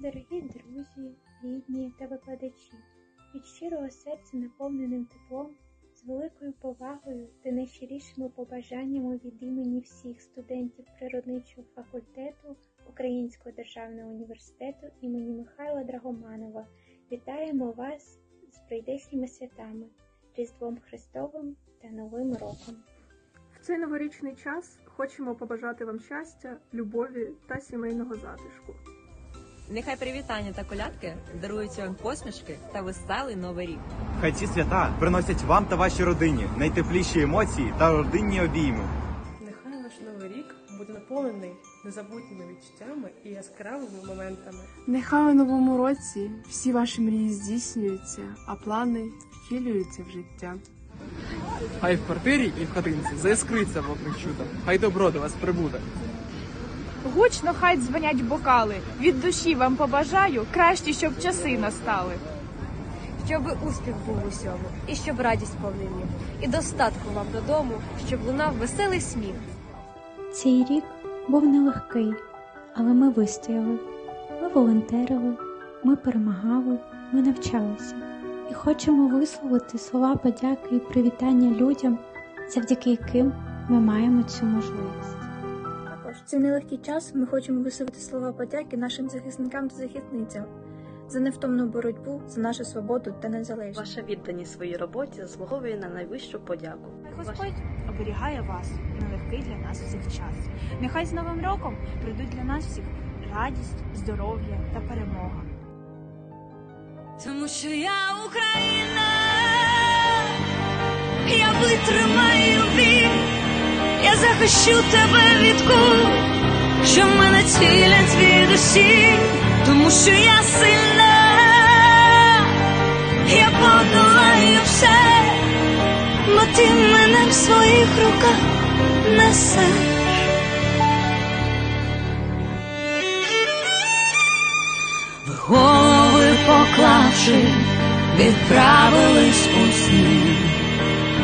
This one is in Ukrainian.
Дорогі друзі, рідні та викладачі, від щирого серця наповненим теплом, з великою повагою та найщирішими побажаннями від імені всіх студентів природничого факультету Українського державного університету імені Михайла Драгоманова вітаємо вас з прийдешніми святами, Різдвом Христовим та Новим роком. В цей новорічний час хочемо побажати вам щастя, любові та сімейного затишку. Нехай привітання та колядки дарують вам посмішки та веселий новий рік. Хай ці свята приносять вам та вашій родині найтепліші емоції та родинні обійми. Нехай ваш новий рік буде наповнений незабутніми відчуттями і яскравими моментами. Нехай у новому році всі ваші мрії здійснюються, а плани втілюються в життя. Хай в квартирі і в хатинці заіскриться вогник чуда. Хай добро до вас прибуде. Гучно хай дзвонять бокали. Від душі вам побажаю краще, щоб часи настали. щоб успіх був усьому, і щоб радість повнині, і достатку вам додому, щоб лунав веселий сміх. Цей рік був нелегкий, але ми вистояли. Ми волонтерили, ми перемагали, ми навчалися і хочемо висловити слова подяки і привітання людям, завдяки яким ми маємо цю можливість. Цей нелегкий час ми хочемо висловити слова подяки нашим захисникам та захисницям за невтомну боротьбу за нашу свободу та незалежність. Ваша відданість своїй роботі заслуговує на найвищу подяку. Господь оберігає вас нелегкий для нас всіх час. Нехай з Новим роком прийдуть для нас всіх радість, здоров'я та перемога. Тому що я Україна, я витримаю захищу тебе від кул, що мене цілять від усі, тому що я сильна, я подолаю все, бо ти мене в своїх руках несеш. В голови поклавши, відправились у сни.